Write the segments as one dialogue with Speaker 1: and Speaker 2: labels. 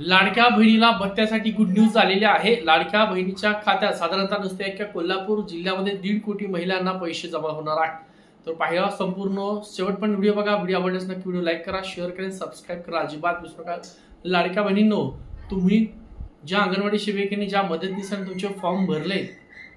Speaker 1: लाडक्या बहिणीला भत्त्यासाठी good news आलेली आहे. लाडक्या बहिणीच्या खात्यात साधारणतः नुसत्या एका कोल्हापूर जिल्ह्यामध्ये दीड कोटी महिलांना पैसे जमा होणार आहेत. तर पाहिला संपूर्ण शेवटपण व्हिडिओ बघा. व्हिडिओ आवडल्यास नक्की व्हिडिओ लाईक करा शेअर करा सबस्क्राईब करा. अजिबात विसरू नका. लाडक्या बहिणींनो तुम्ही ज्या अंगणवाडी सेविकेने ज्या मदतनीसाने तुमचे फॉर्म भरले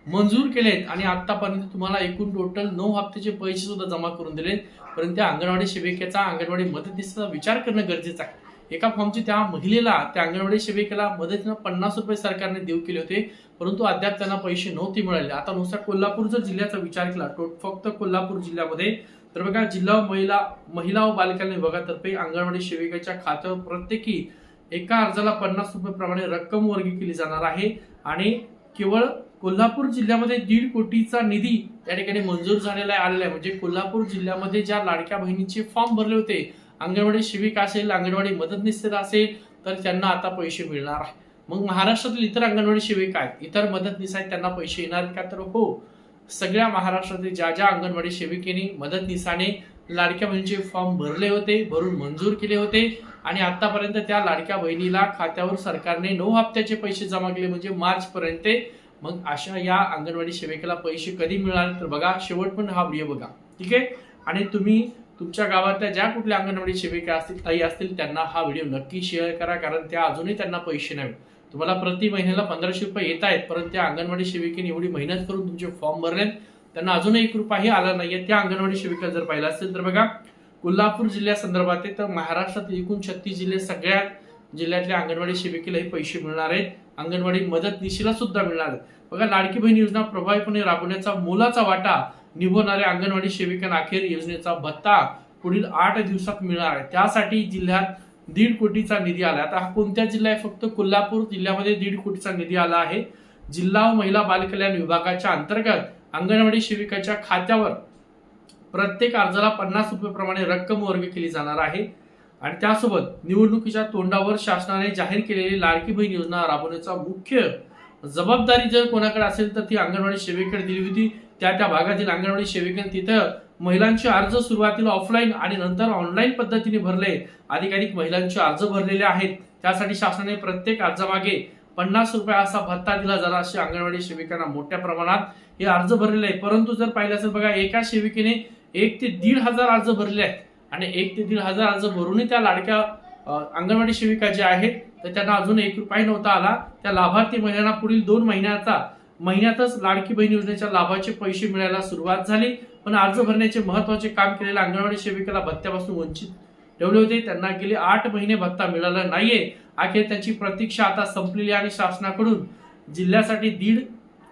Speaker 1: मंजूर केलेत आणि आतापर्यंत तुम्हाला एकूण टोटल नऊ हप्त्याचे पैसे सुद्धा जमा करून दिलेत. परंतु त्या अंगणवाडी सेविकेचा अंगणवाडी मदतनीसाचा विचार करणं गरजेचं आहे. एका फॉर्मची त्या महिलेला त्या अंगणवाडी सेविकेला मदतीनं पन्नास रुपये सरकारने देऊ केले होते परंतु अद्याप त्यांना पैसे नव्हते मिळाले. आता नुसता कोल्हापूर जर जिल्ह्याचा विचार केला तो फक्त कोल्हापूर जिल्ह्यामध्ये तर बघा जिल्हा महिला महिला व बालकल्याण विभागातर्फे अंगणवाडी सेविकेच्या खात्यावर प्रत्येकी एका अर्जाला पन्नास रुपये प्रमाणे रक्कम वर्गी केली जाणार आहे. आणि केवळ कोल्हापूर जिल्ह्यामध्ये दीड कोटीचा निधी त्या ठिकाणी मंजूर झालेला आलेला आहे. म्हणजे कोल्हापूर जिल्ह्यामध्ये ज्या लाडक्या बहिणीचे फॉर्म भरले होते अंगणवाडी सेविका असेल अंगणवाडी मदतनीस असेल तर त्यांना आता पैसे मिळणार आहे. मग महाराष्ट्रातील इतर अंगणवाडी सेविका आहेत इतर मदतनीस आहेत त्यांना पैसे येणार आहेत का तर? हो. सगळ्या महाराष्ट्रातील ज्या ज्या अंगणवाडी सेविकेने मदतनीसाने लाडक्या बहिणीचे फॉर्म भरले होते भरून मंजूर केले होते आणि आतापर्यंत त्या लाडक्या बहिणीला खात्यावर सरकारने नऊ हप्त्याचे पैसे जमा केले म्हणजे मार्च पर्यंत मग अशा या अंगणवाडी सेविकेला पैसे कधी मिळाले? तर बघा शेवट पण हा व्हिडिओ बघा. ठीक आहे? आणि तुम्ही तुमच्या गावातल्या ज्या कुठल्या अंगणवाडी सेविका असतील ताई असतील त्यांना हा व्हिडिओ नक्की शेअर करा कारण त्या अजूनही त्यांना पैसे नाही तुम्हाला प्रति महिन्याला पंधराशे रुपये येत आहेत परंतु त्या अंगणवाडी सेविकेने एवढी मेहनत करून तुमचे फॉर्म भरले त्यांना अजून एक रुपयाही आला नाहीये. त्या अंगणवाडी सेविका जर पाहिलं असेल तर बघा कोल्हापूर जिल्ह्यासंदर्भात आहे तर महाराष्ट्रातील एकूण छत्तीस जिल्हे सगळ्यात जिल्ह्यातल्या अंगणवाडी सेविकेला हे पैसे मिळणार आहेत. अंगणवाडी मदत निशीला सुद्धा मिळणार आहे बघा लाडकी बहीण योजना प्रभावीपणे राबवण्याचा मोलाचा वाटा निभवणाऱ्या अंगणवाडी सेविकांना अखेर योजनेचा भत्ता पुढील आठ दिवसात मिळणार आहे. त्यासाठी जिल्ह्यात दीड कोटीचा निधी आला आता हा कोणत्या जिल्हा आहे? फक्त कोल्हापूर जिल्ह्यामध्ये दीड कोटीचा निधी आला आहे. जिल्हा व महिला बालकल्याण विभागाच्या अंतर्गत अंगणवाडी सेविकाच्या खात्यावर प्रत्येक अर्जाला पन्नास रुपयेप्रमाणे रक्कम वर्ग केली जाणार आहे. आणि त्यासोबत निवडणुकीच्या तोंडावर शासनाने जाहीर केलेली लाडकी बहीण योजना राबवण्याचा मुख्य जबाबदारी जर कोणाकडे असेल तर ती अंगणवाडी सेवेकडे दिली होती. त्या त्या भागातील अंगणवाडी सेविकांनी तिथं महिलांचे अर्ज सुरुवातीला ऑफलाईन आणि नंतर ऑनलाईन पद्धतीने भरले. अधिकाधिक महिलांचे अर्ज भरलेले आहेत. त्यासाठी शासनाने प्रत्येक अर्जामागे पन्नास रुपये असा भत्ता दिला जाणार असे अंगणवाडी सेविकांना मोठ्या प्रमाणात हे अर्ज भरलेले आहे परंतु जर पाहिलं असेल बघा एका सेविकेने एक ते दीड हजार अर्ज भरले आहेत. आणि एक ते दीड हजार अर्ज भरूनही त्या लाडक्या अंगणवाडी सेविका ज्या आहेत तर त्यांना अजून एक रुपया नव्हता आला. त्या लाभार्थी महिलांना पुढील दोन महिन्याचा महिन्यातच लाडकी बहीण योजनेच्या लाभाचे पैसे मिळायला सुरुवात झाली. पण अर्ज भरण्याचे महत्त्वाचे काम केलेल्या अंगणवाडी सेविकेला भत्त्यापासून वंचित ठेवले होते. त्यांना गेले आठ महिने भत्ता मिळाला नाहीये. अखेर त्यांची प्रतीक्षा आता संपलेली आणि शासनाकडून जिल्ह्यासाठी दीड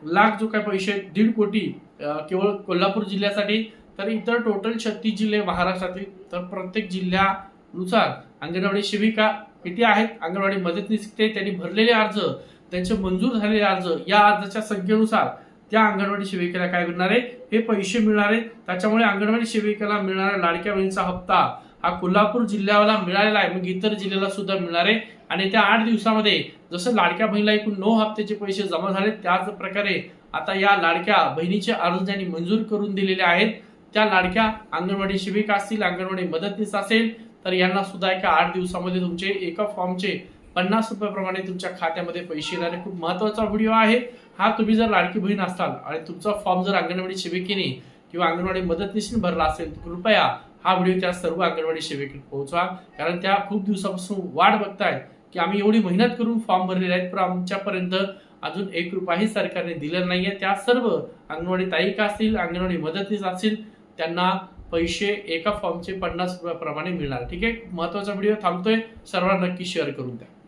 Speaker 1: लाख जो काय पैसे दीड कोटी केवळ कोल्हापूर जिल्ह्यासाठी तर इतर टोटल छत्तीस जिल्हे महाराष्ट्रातील तर प्रत्येक जिल्ह्यानुसार अंगणवाडी सेविका किती आहेत. अंगणवाडी मदतनीस ते त्यांनी भरलेले अर्ज त्यांचे मंजूर झालेले अर्ज या अर्जाच्या संख्येनुसार त्या अंगणवाडी सेविकेला काय मिळणार आहे? हे पैसे मिळणार आहेत त्याच्यामुळे अंगणवाडी सेविकेला मिळणारा लाडक्या बहिणीचा हप्ता हा कोल्हापूर जिल्ह्याला मिळालेला आहे. मग इतर जिल्ह्याला सुद्धा मिळणार आहे. आणि त्या आठ दिवसामध्ये जसं लाडक्या बहिणीला एकूण नऊ हप्त्याचे पैसे जमा झाले त्याच प्रकारे आता या लाडक्या बहिणीचे अर्ज त्यांनी मंजूर करून दिलेले आहेत. त्या लाडक्या अंगणवाडी सेविका असतील अंगणवाडी मदतनीस असेल तर यांना सुद्धा एका आठ दिवसामध्ये तुमचे एका फॉर्मचे पन्नास रुपयाप्रमाणे तुमच्या खात्यामध्ये पैसे येणारे खूप महत्त्वाचा व्हिडिओ आहे. हा तुम्ही जर लाडकी बहीण असाल आणि तुमचा फॉर्म जर अंगणवाडी सेविकेने किंवा अंगणवाडी मदतनीशीने भरला असेल तर कृपया हा व्हिडिओ त्या सर्व अंगणवाडी सेविकेत पोहोचवा. कारण त्या खूप दिवसापासून वाट बघतायत की आम्ही एवढी मेहनत करून फॉर्म भरलेले आहेत पण आमच्यापर्यंत अजून एक रुपयाही सरकारने दिलेला आहे त्या सर्व अंगणवाडी ताईका असतील अंगणवाडी मदतनीस असतील त्यांना पैसे एका फॉर्मचे पन्नास रुपयाप्रमाणे मिळणार. ठीक आहे? महत्त्वाचा व्हिडिओ थांबतोय. सर्वांना नक्की शेअर करून द्या.